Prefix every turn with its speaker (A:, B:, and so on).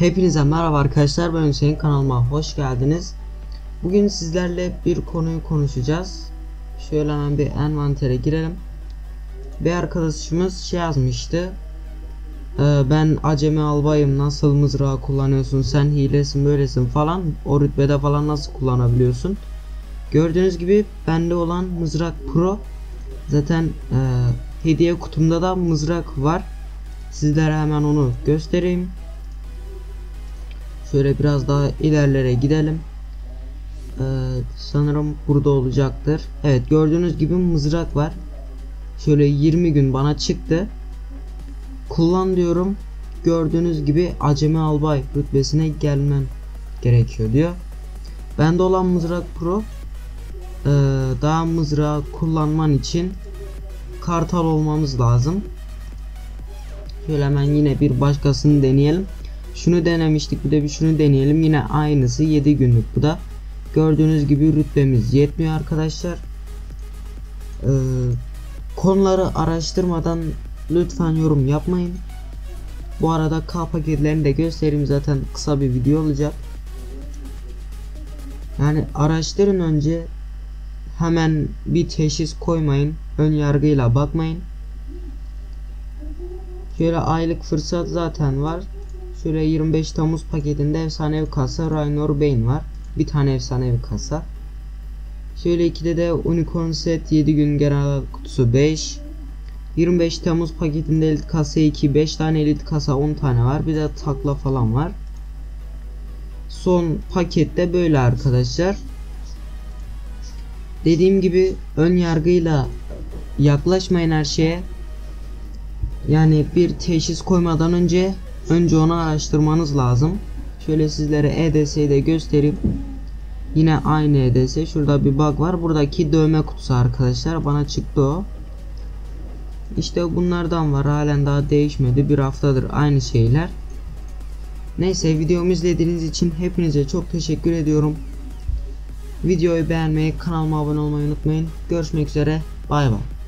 A: Hepinize merhaba arkadaşlar ben Hüseyin kanalıma hoş geldiniz. Bugün sizlerle bir konuyu konuşacağız. Şöyle hemen bir envantere girelim. Bir arkadaşımız şey yazmıştı. Ee, ben acemi albayım nasıl mızrağı kullanıyorsun sen hilesin böylesin falan o rütbede falan nasıl kullanabiliyorsun. Gördüğünüz gibi bende olan mızrak pro zaten e, hediye kutumda da mızrak var. Sizlere hemen onu göstereyim. Şöyle biraz daha ilerlere gidelim. Ee, sanırım burada olacaktır. Evet gördüğünüz gibi mızrak var. Şöyle 20 gün bana çıktı. Kullan diyorum. Gördüğünüz gibi acemi albay rütbesine gelmem gerekiyor diyor. Bende olan mızrak pro ee, daha mızrağı kullanman için kartal olmamız lazım. Şöyle hemen yine bir başkasını deneyelim. Şunu denemiştik bir de bir şunu deneyelim. Yine aynısı 7 günlük bu da. Gördüğünüz gibi rütbemiz yetmiyor arkadaşlar. Ee, konuları araştırmadan lütfen yorum yapmayın. Bu arada K paketlerini de göstereyim zaten kısa bir video olacak. Yani araştırın önce hemen bir teşhis koymayın. Ön yargıyla bakmayın. Şöyle aylık fırsat zaten var. Şöyle 25 Temmuz paketinde efsanevi kasa Raynor Bane var. Bir tane efsanevi kasa. Şöyle 2'de de Unicorn set 7 gün genel kutusu 5. 25 Temmuz paketinde elit kasa 2, 5 tane elit kasa 10 tane var. Bir de takla falan var. Son pakette böyle arkadaşlar. Dediğim gibi ön yargıyla yaklaşmayın her şeye. Yani bir teşhis koymadan önce önce onu araştırmanız lazım. Şöyle sizlere EDS'yi de göstereyim. Yine aynı EDS. Şurada bir bug var. Buradaki dövme kutusu arkadaşlar. Bana çıktı o. İşte bunlardan var. Halen daha değişmedi. Bir haftadır aynı şeyler. Neyse videomu izlediğiniz için hepinize çok teşekkür ediyorum. Videoyu beğenmeyi, kanalıma abone olmayı unutmayın. Görüşmek üzere. Bay bay.